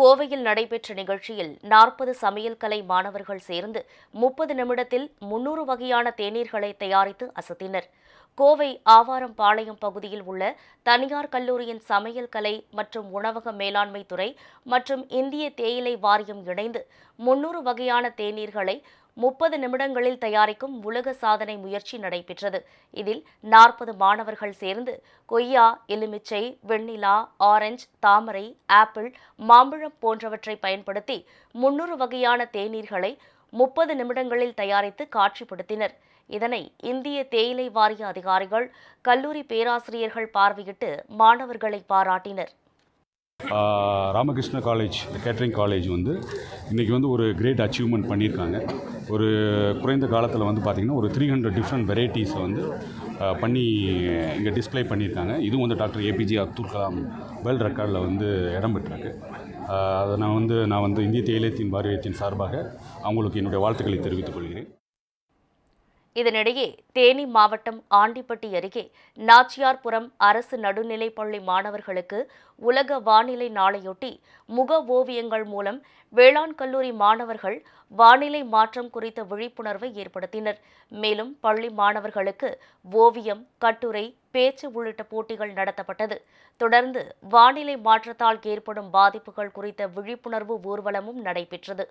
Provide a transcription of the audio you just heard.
கோவையில் நடைபெற்ற நிகழ்ச்சியில் நாற்பது சமையல் கலை மாணவர்கள் சேர்ந்து முப்பது நிமிடத்தில் முன்னூறு வகையான தேநீர்களை தயாரித்து அசத்தினர். கோவை ஆவாரம் பாளையம் பகுதியில் உள்ள தனியார் கல்லூரியின் சமையல் கலை மற்றும் உணவக மேலாண்மை துறை மற்றும் இந்திய தேயிலை வாரியம் இணைந்து முன்னூறு வகையான தேநீர்களை முப்பது நிமிடங்களில் தயாரிக்கும் உலக சாதனை முயற்சி நடைபெற்றது. இதில் நாற்பது மாணவர்கள் சேர்ந்து கொய்யா எலுமிச்சை வெண்ணிலா ஆரஞ்சு தாமரை ஆப்பிள் மாம்பழம் போன்றவற்றை பயன்படுத்தி முன்னூறு வகையான தேநீர்களை முப்பது நிமிடங்களில் தயாரித்து காட்சிப்படுத்தினர். இதனை இந்திய தேயிலை வாரிய அதிகாரிகள் கல்லூரி பேராசிரியர்கள் பார்வையிட்டு மாணவர்களை பாராட்டினர். ராமகிருஷ்ண காலேஜ் கேட்ரிங் காலேஜ் வந்து இன்றைக்கி வந்து ஒரு கிரேட் அச்சீவ்மெண்ட் பண்ணியிருக்காங்க. ஒரு குறைந்த காலத்தில் வந்து பார்த்திங்கன்னா ஒரு த்ரீ ஹண்ட்ரட் டிஃப்ரெண்ட் வெரைட்டிஸை வந்து பண்ணி இங்கே டிஸ்ப்ளே பண்ணியிருக்காங்க. இதுவும் வந்து doctor APJ Abdul Kalam world ரெக்கார்டில் வந்து இடம் பெற்றிருக்கு. அதை நான் வந்து நான் வந்து இந்திய தேயிலத்தின் வாரியத்தின் சார்பாக அவங்களுக்கு என்னுடைய வாழ்த்துக்களை தெரிவித்துக் கொள்கிறேன். இதனிடையே தேனி மாவட்டம் ஆண்டிப்பட்டி அருகே நாச்சியார்புரம் அரசு நடுநிலைப்பள்ளி மாணவர்களுக்கு உலக வானிலை நாளையொட்டி முக ஓவியங்கள் மூலம் வேளாண் கல்லூரி மாணவர்கள் வானிலை மாற்றம் குறித்த விழிப்புணர்வை ஏற்படுத்தினர். மேலும் பள்ளி மாணவர்களுக்கு ஓவியம் கட்டுரை பேச்சு உள்ளிட்ட போட்டிகள் நடத்தப்பட்டது. தொடர்ந்து வானிலை மாற்றத்தால் ஏற்படும் பாதிப்புகள் குறித்த விழிப்புணர்வு ஊர்வலமும் நடைபெற்றது.